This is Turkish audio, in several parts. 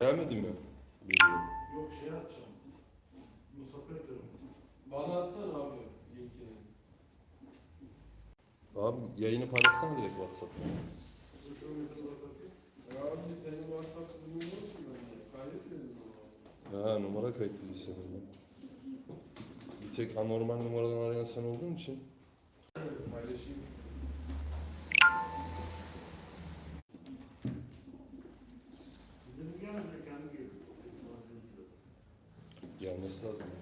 Beğenmedin mi? Bilmiyorum. Yok şey atacağım. Mustafa yapıyorum. Bana atsana abi linkini. Abi yayını paylaşsana direkt WhatsApp'ta. Dur şu mesela bak bakayım. Ya abi senin WhatsApp numaran yok mu bende? Kaydetmedin mi onu? Ha numara kayıtlıydı senin ya. Bir tek anormal numaradan arayan sen olduğun için. Paylaşayım. Насадник.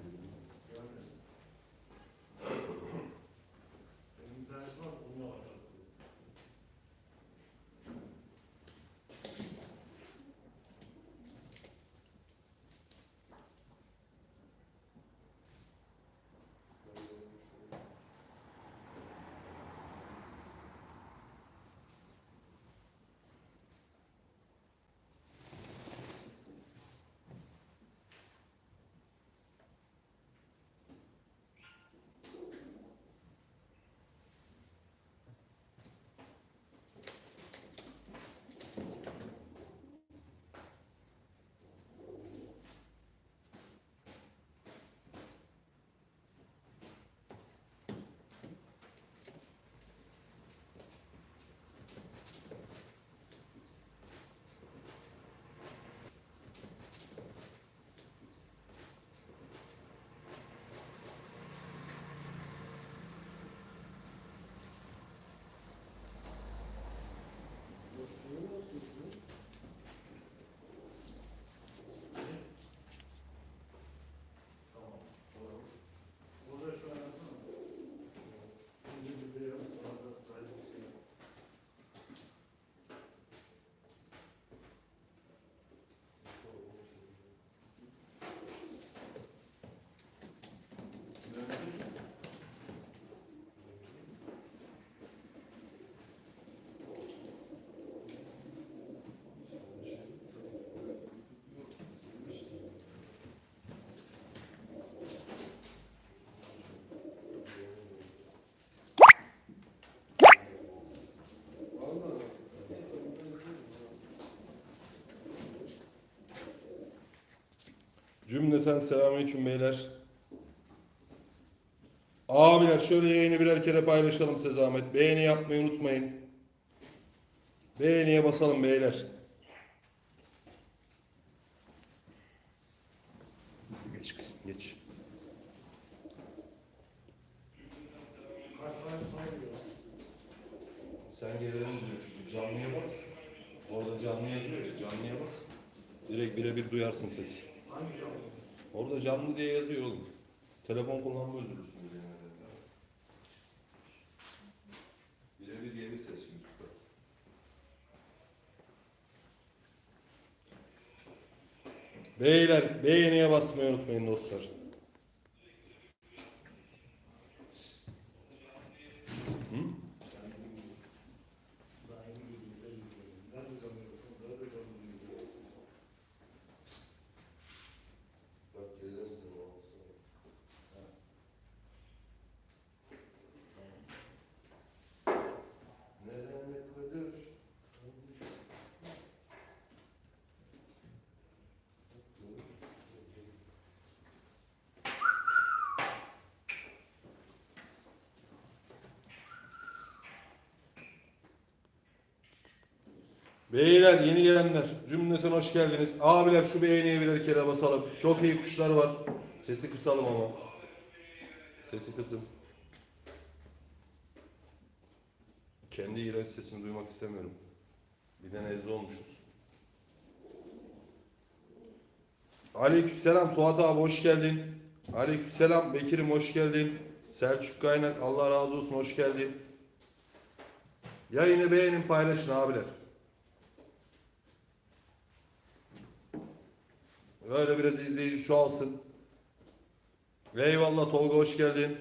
Cümleten selamünaleyküm beyler. Abiler şöyle yayını birer kere paylaşalım size zahmet. Beğeni yapmayı unutmayın. Beğeniye basalım beyler. Geç kızım geç. Sen geriye dönüyorsun. Canlıya bas. Orada canlı yazıyor ya. Canlıya bas. Direkt birebir duyarsın sesi. Orada canlı diye yazıyor oğlum. Telefon kullanma özürlüsün diye. Birebir gelir ses YouTube'da. Beyler beğeniye basmayı unutmayın dostlar. Daha yeni bilgisayar yüklüyorum. Ben de canlı yapıyorum. Daha da canlı izliyorum. Bak gelir de olsun. Neden ne kadar? Beyler yeni gelenler cümleten hoş geldiniz. Abiler şu beğeniye birer kere basalım. Çok iyi kuşlar var. Sesi kısalım ama. Sesi kısın. Kendi iğrenç sesimi duymak istemiyorum. Bir de nezle olmuşuz. Aleykümselam Suat abi hoş geldin. Aleykümselam Bekir'im hoş geldin. Selçuk Kaynak Allah razı olsun hoş geldin. Yayını beğenin paylaşın abiler. Öyle biraz izleyici çoğalsın. Eyvallah Tolga hoş geldin.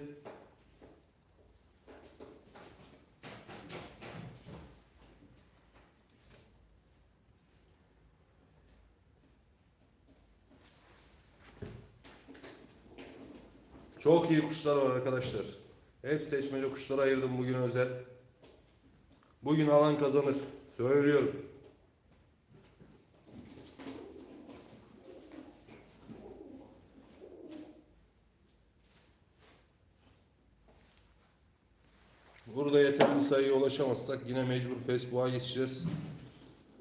Çok iyi kuşlar var arkadaşlar. Hep seçmece kuşlara ayırdım bugün özel. Bugün alan kazanır. Söylüyorum. Belli sayıya ulaşamazsak yine mecbur Facebook'a geçeceğiz.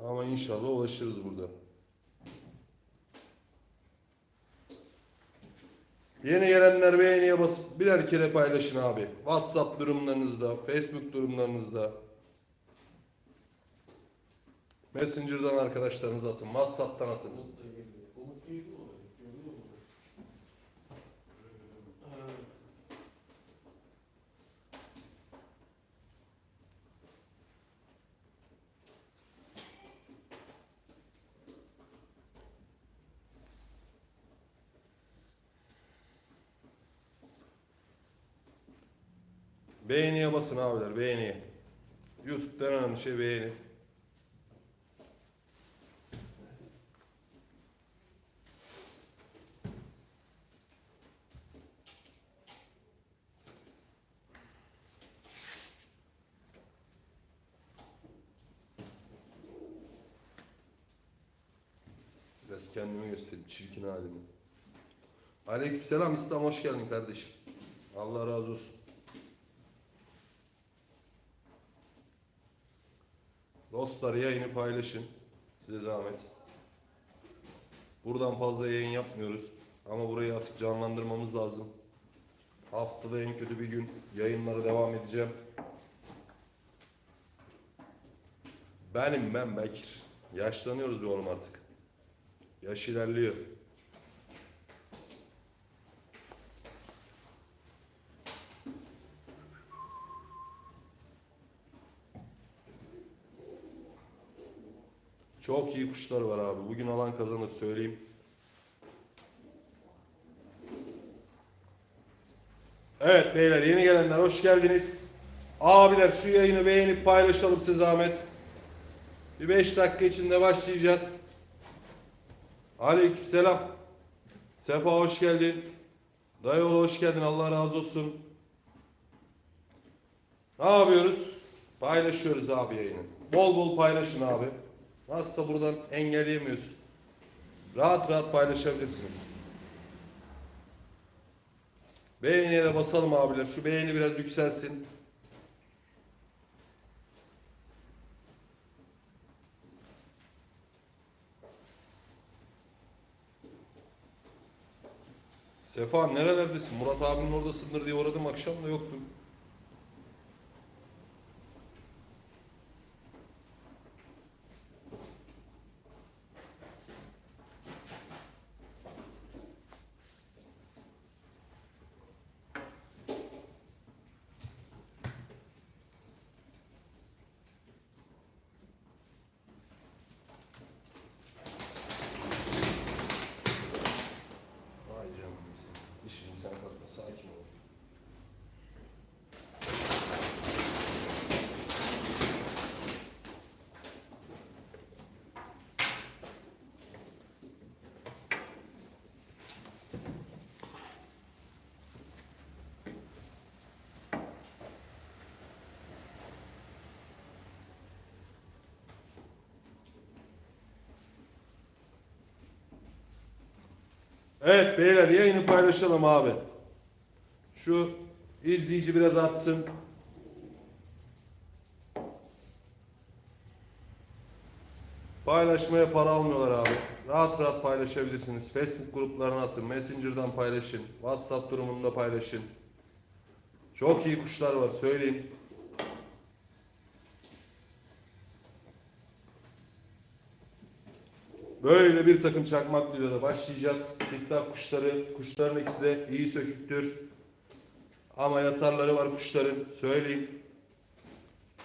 Ama inşallah ulaşırız burada. Yeni gelenler beğeniye basıp birer kere paylaşın abi. WhatsApp durumlarınızda, Facebook durumlarınızda. Messenger'dan arkadaşlarınıza atın, WhatsApp'tan atın. Umut Beğeniye basın abiler, beğeniye. YouTube'da en önemli şey beğeni. Biraz kendimi göstereyim, çirkin halimi. Aleykümselam İslam hoş geldin kardeşim. Allah razı olsun. Dostlar yayını paylaşın. Size zahmet. Buradan fazla yayın yapmıyoruz. Ama burayı artık canlandırmamız lazım. Haftada en kötü bir gün yayınlara devam edeceğim. Benim ben Bekir. Yaşlanıyoruz be oğlum artık. Yaş ilerliyor. Çok iyi kuşlar var abi. Bugün alan kazanır söyleyeyim. Evet beyler yeni gelenler hoş geldiniz. Abiler şu yayını beğenip paylaşalım size zahmet. Bir 5 dakika içinde başlayacağız. Aleykümselam. Sefa hoş geldin. Dayıoğlu hoş geldin. Allah razı olsun. Ne yapıyoruz? Paylaşıyoruz abi yayını. Bol bol paylaşın abi. Nasılsa buradan engelleyemiyoruz. Rahat rahat paylaşabilirsiniz. Beğeniye de basalım abiler. Şu beğeni biraz yükselsin. Sefa nerelerdesin? Murat abinin oradasındır diye uğradım akşam da yoktun. Evet beyler yayını paylaşalım abi. Şu izleyici biraz atsın. Paylaşmaya para almıyorlar abi. Rahat rahat paylaşabilirsiniz. Facebook gruplarına atın. Messenger'dan paylaşın. WhatsApp durumunda paylaşın. Çok iyi kuşlar var söyleyeyim. Böyle bir takım çakmaklıyla da başlayacağız. Siftah kuşları, kuşların ikisi de iyi söküktür. Ama yatarları var kuşların. Söyleyeyim.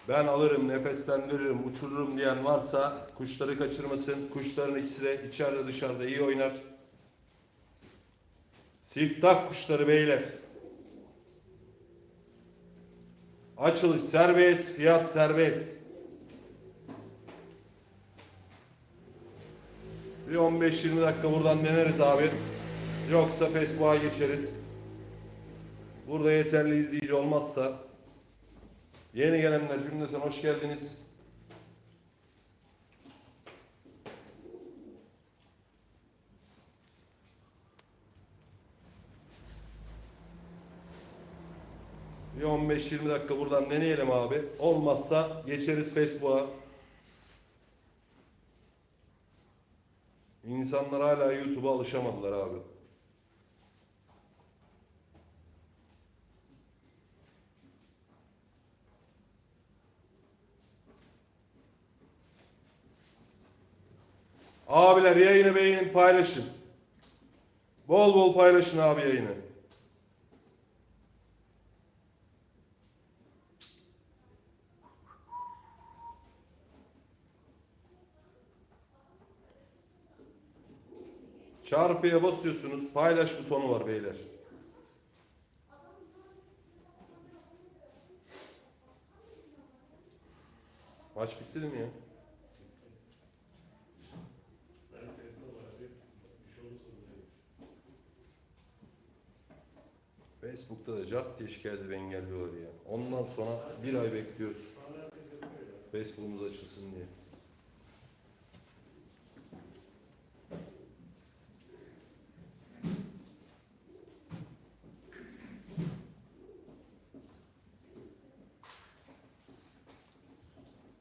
Ben alırım, nefeslendiririm, uçururum diyen varsa kuşları kaçırmasın. Kuşların ikisi de içeride dışarıda iyi oynar. Siftah kuşları beyler. Açılış serbest, fiyat serbest. 15-20 dakika buradan deneriz abi. Yoksa Facebook'a geçeriz. Burada yeterli izleyici olmazsa yeni gelenler cümleten hoş geldiniz. Bir 15-20 dakika buradan deneyelim abi. Olmazsa geçeriz Facebook'a. İnsanlar hala YouTube'a alışamadılar abi. Abiler yayını beğenin paylaşın. Bol bol paylaşın abi yayını. Çarpıya basıyorsunuz. Paylaş butonu var beyler. Maç bitti mi ya? Facebook'ta da cart diye şikayet edip engelliyorlar ya. Ondan sonra bir ay bekliyoruz. Facebook'umuz açılsın diye.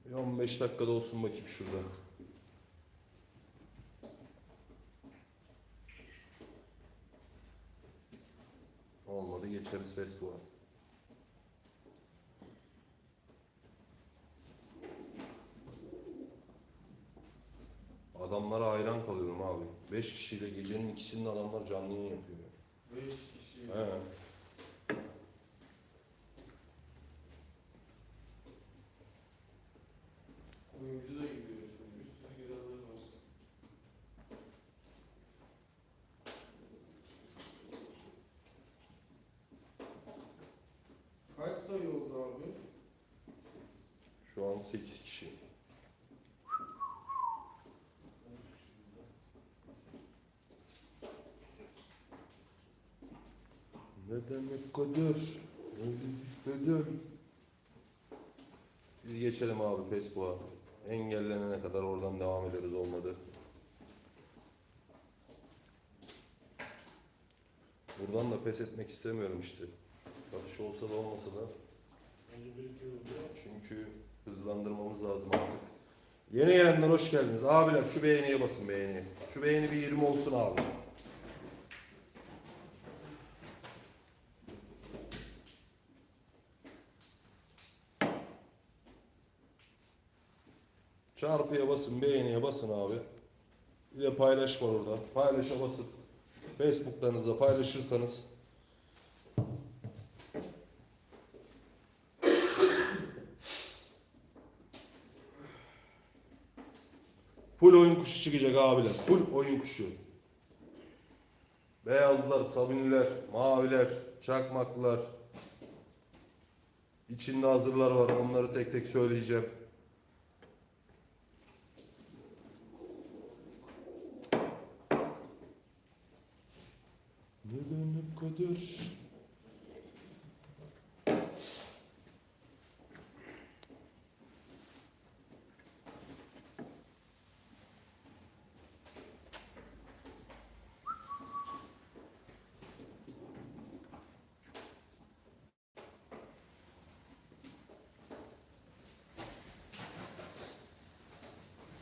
Bir 15 dakikada olsun bakayım şurada. Olmadı geçeriz Facebook'a. Adamlara hayran kalıyorum abi. 5 kişiyle gecenin ikisinde adamlar canlı yayın yapıyor. Beş kişi. He. Oyuncu da gidiyor şimdi. Üstüne girenler var. Kaç sayı oldu abi? Şu an 8 kişi. Neden hep kader? Bedel. Biz geçelim abi Facebook'a. Engellenene kadar oradan devam ederiz olmadı. Buradan da pes etmek istemiyorum işte. Satış olsa da olmasa da çünkü hızlandırmamız lazım artık. Yeni gelenler hoş geldiniz. Abiler şu beğeniye basın beğeni. Şu beğeni bir 20 olsun abi. Çarpıya basın, beğeniye basın abi. Bir de paylaş var orada. Paylaşa basıp Facebook'larınızda paylaşırsanız Full oyun kuşu çıkacak abiler. Full oyun kuşu. Beyazlar, sabuniler, maviler, çakmaklar. İçinde hazırlar var. Onları tek tek söyleyeceğim.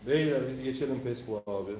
Beyler biz geçelim Facebook'a abi.